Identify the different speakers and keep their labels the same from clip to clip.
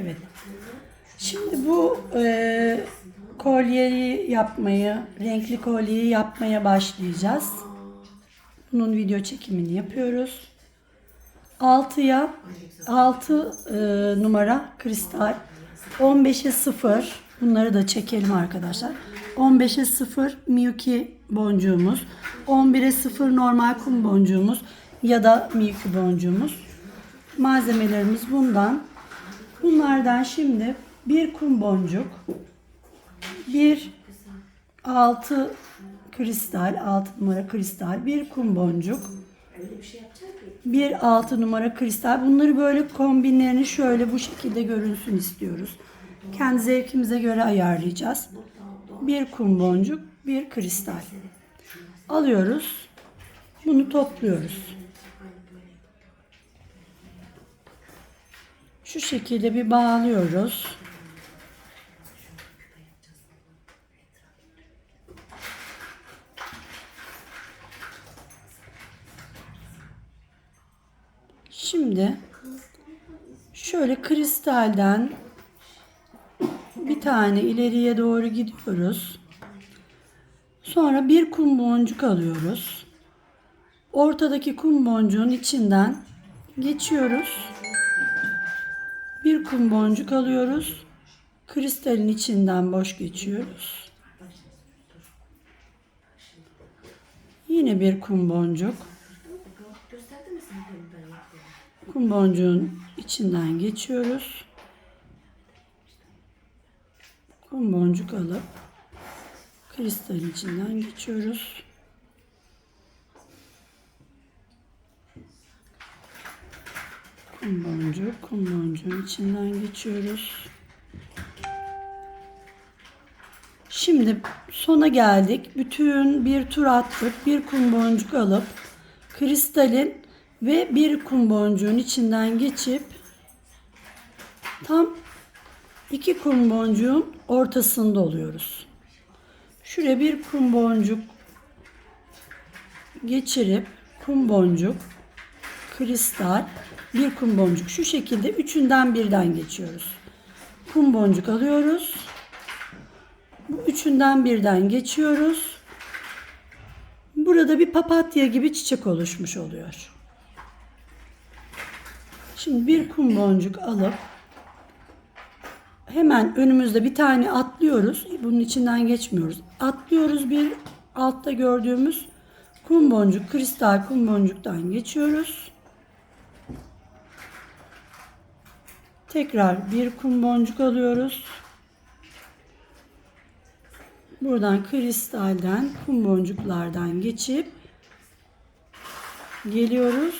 Speaker 1: Evet. Şimdi bu e, kolyeyi yapmayı, renkli kolyeyi yapmaya başlayacağız. Bunun video çekimini yapıyoruz. 6'ya 6 e, numara kristal. 15'e 0. Bunları da çekelim arkadaşlar. 15'e 0 Miyuki boncuğumuz. 11'e 0 normal kum boncuğumuz ya da Miyuki boncuğumuz. Malzemelerimiz bundan. Bunlardan şimdi bir kum boncuk, bir altı kristal, altı numara kristal, bir kum boncuk, bir altı numara kristal. Bunları böyle kombinlerini şöyle bu şekilde görünsün istiyoruz. Kendi zevkimize göre ayarlayacağız. Bir kum boncuk, bir kristal. Alıyoruz. Bunu topluyoruz. Şu şekilde bir bağlıyoruz. Şimdi şöyle kristalden bir tane ileriye doğru gidiyoruz. Sonra bir kum boncuk alıyoruz. Ortadaki kum boncuğun içinden geçiyoruz. Bir kum boncuk alıyoruz. Kristalin içinden boş geçiyoruz. Yine bir kum boncuk. Kum boncuğun içinden geçiyoruz. Kum boncuk alıp kristalin içinden geçiyoruz. Kum boncuk, kum boncuğun içinden geçiyoruz. Şimdi sona geldik. Bütün bir tur attık. Bir kum boncuk alıp kristalin ve bir kum boncuğun içinden geçip tam iki kum boncuğun ortasında oluyoruz. Şuraya bir kum boncuk geçirip kum boncuk, kristal, bir kum boncuk. Şu şekilde üçünden birden geçiyoruz. Kum boncuk alıyoruz. Bu üçünden birden geçiyoruz. Burada bir papatya gibi çiçek oluşmuş oluyor. Şimdi bir kum boncuk alıp hemen önümüzde bir tane atlıyoruz. Bunun içinden geçmiyoruz. Atlıyoruz bir altta gördüğümüz kum boncuk, kristal kum boncuktan geçiyoruz. Tekrar bir kum boncuk alıyoruz. Buradan kristalden, kum boncuklardan geçip geliyoruz.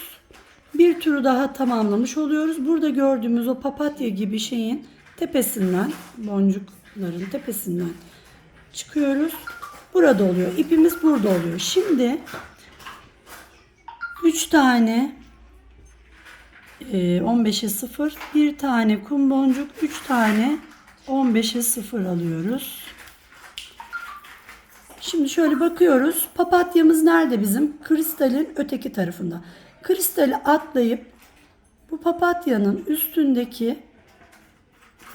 Speaker 1: Bir turu daha tamamlamış oluyoruz. Burada gördüğümüz o papatya gibi şeyin tepesinden, boncukların tepesinden çıkıyoruz. Burada oluyor. İpimiz burada oluyor. Şimdi 3 tane 15'e 0 bir tane kum boncuk 3 tane 15'e 0 alıyoruz. Şimdi şöyle bakıyoruz. Papatyamız nerede bizim? Kristalin öteki tarafında. Kristali atlayıp bu papatyanın üstündeki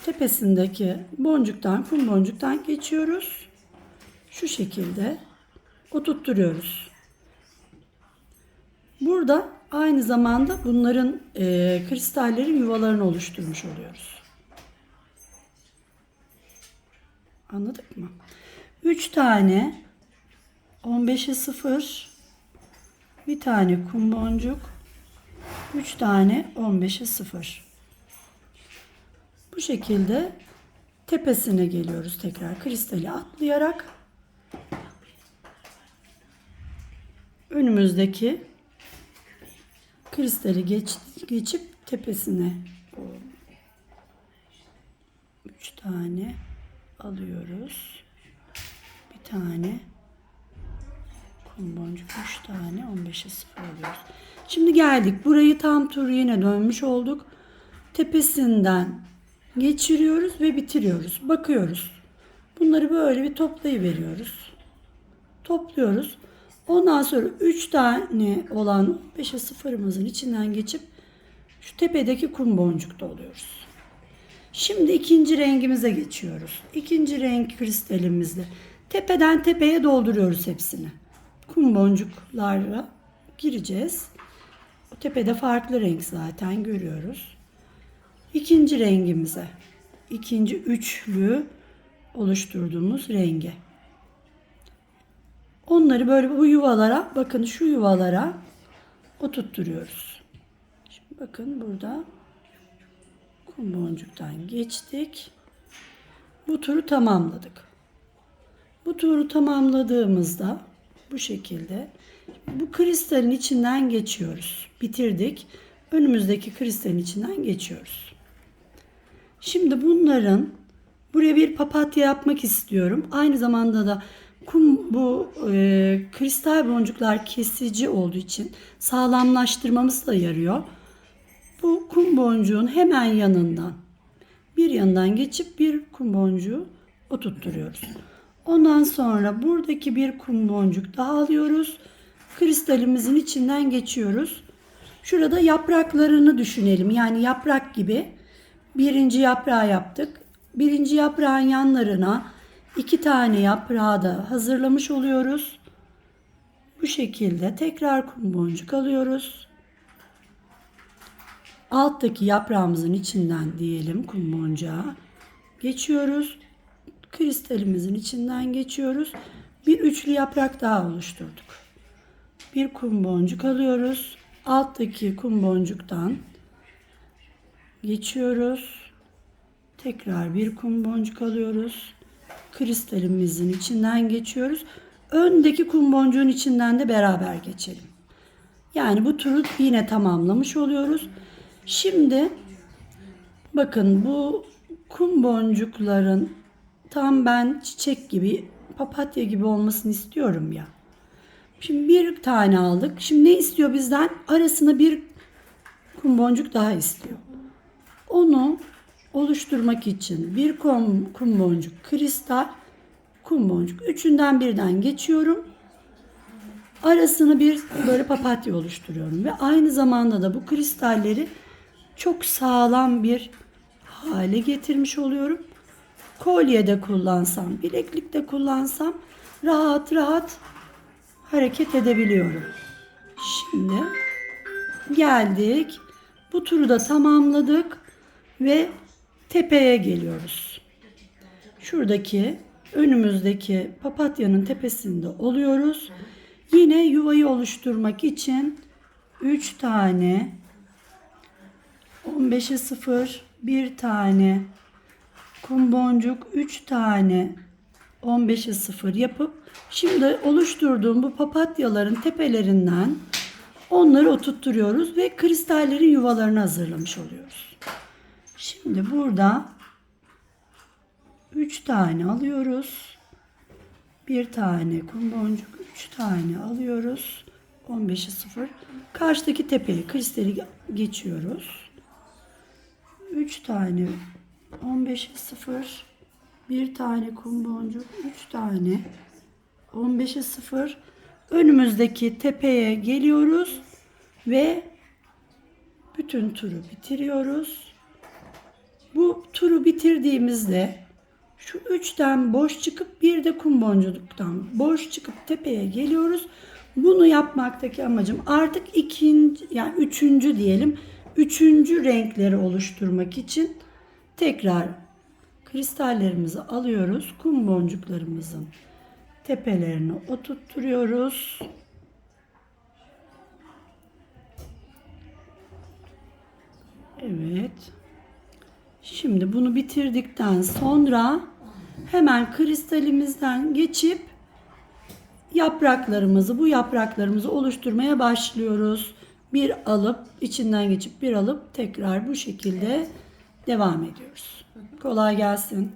Speaker 1: tepesindeki boncuktan, kum boncuktan geçiyoruz. Şu şekilde oturtturuyoruz. Burada aynı zamanda bunların e, kristallerin yuvalarını oluşturmuş oluyoruz. Anladık mı? 3 tane 15'e 0 bir tane kum boncuk 3 tane 15'e 0 bu şekilde tepesine geliyoruz tekrar kristali atlayarak önümüzdeki kristali geç, geçip tepesine 3 tane alıyoruz. Bir tane kum boncuk 3 tane 15'e 0 alıyoruz. Şimdi geldik. Burayı tam tur yine dönmüş olduk. Tepesinden geçiriyoruz ve bitiriyoruz. Bakıyoruz. Bunları böyle bir toplayıveriyoruz. Topluyoruz. Ondan sonra 3 tane olan 5'e sıfırımızın içinden geçip şu tepedeki kum boncukta oluyoruz. Şimdi ikinci rengimize geçiyoruz. İkinci renk kristalimizle tepeden tepeye dolduruyoruz hepsini. Kum boncuklarla gireceğiz. O tepede farklı renk zaten görüyoruz. İkinci rengimize, ikinci üçlü oluşturduğumuz renge. Onları böyle bu yuvalara, bakın şu yuvalara oturtturuyoruz. Şimdi bakın burada kum boncuktan geçtik. Bu turu tamamladık. Bu turu tamamladığımızda bu şekilde bu kristalin içinden geçiyoruz. Bitirdik. Önümüzdeki kristalin içinden geçiyoruz. Şimdi bunların buraya bir papatya yapmak istiyorum. Aynı zamanda da kum bu e, kristal boncuklar kesici olduğu için sağlamlaştırmamız da yarıyor. Bu kum boncuğun hemen yanından bir yanından geçip bir kum boncuğu oturtturuyoruz. Ondan sonra buradaki bir kum boncuk daha alıyoruz. Kristalimizin içinden geçiyoruz. Şurada yapraklarını düşünelim. Yani yaprak gibi birinci yaprağı yaptık. Birinci yaprağın yanlarına iki tane yaprağı da hazırlamış oluyoruz. Bu şekilde tekrar kum boncuk alıyoruz. Alttaki yaprağımızın içinden diyelim kum boncuğa geçiyoruz. Kristalimizin içinden geçiyoruz. Bir üçlü yaprak daha oluşturduk. Bir kum boncuk alıyoruz. Alttaki kum boncuktan geçiyoruz. Tekrar bir kum boncuk alıyoruz. Kristalimizin içinden geçiyoruz. Öndeki kum boncuğun içinden de beraber geçelim. Yani bu turu yine tamamlamış oluyoruz. Şimdi bakın bu kum boncukların tam ben çiçek gibi papatya gibi olmasını istiyorum ya. Şimdi bir tane aldık. Şimdi ne istiyor bizden? Arasına bir kum boncuk daha istiyor. Onu oluşturmak için bir kum, kum boncuk, kristal, kum boncuk. Üçünden birden geçiyorum. Arasını bir böyle papatya oluşturuyorum. Ve aynı zamanda da bu kristalleri çok sağlam bir hale getirmiş oluyorum. Kolyede kullansam, bileklikte kullansam rahat rahat hareket edebiliyorum. Şimdi geldik. Bu turu da tamamladık ve tepeye geliyoruz. Şuradaki önümüzdeki papatyanın tepesinde oluyoruz. Yine yuvayı oluşturmak için 3 tane 15'e 0 bir tane kum boncuk 3 tane 15'e 0 yapıp şimdi oluşturduğum bu papatyaların tepelerinden onları oturtturuyoruz ve kristallerin yuvalarını hazırlamış oluyoruz. Şimdi burada 3 tane alıyoruz. Bir tane kum boncuk 3 tane alıyoruz. 15'e 0. Karşıdaki tepeye kristali geçiyoruz. 3 tane 15'e 0. Bir tane kum boncuk 3 tane 15'e 0. Önümüzdeki tepeye geliyoruz ve bütün turu bitiriyoruz. Bu turu bitirdiğimizde şu üçten boş çıkıp bir de kum boncuktan boş çıkıp tepeye geliyoruz. Bunu yapmaktaki amacım artık ikinci yani üçüncü diyelim. Üçüncü renkleri oluşturmak için tekrar kristallerimizi alıyoruz. Kum boncuklarımızın tepelerini oturtturuyoruz. Evet. Şimdi bunu bitirdikten sonra hemen kristalimizden geçip yapraklarımızı, bu yapraklarımızı oluşturmaya başlıyoruz. Bir alıp, içinden geçip bir alıp tekrar bu şekilde devam ediyoruz. Kolay gelsin.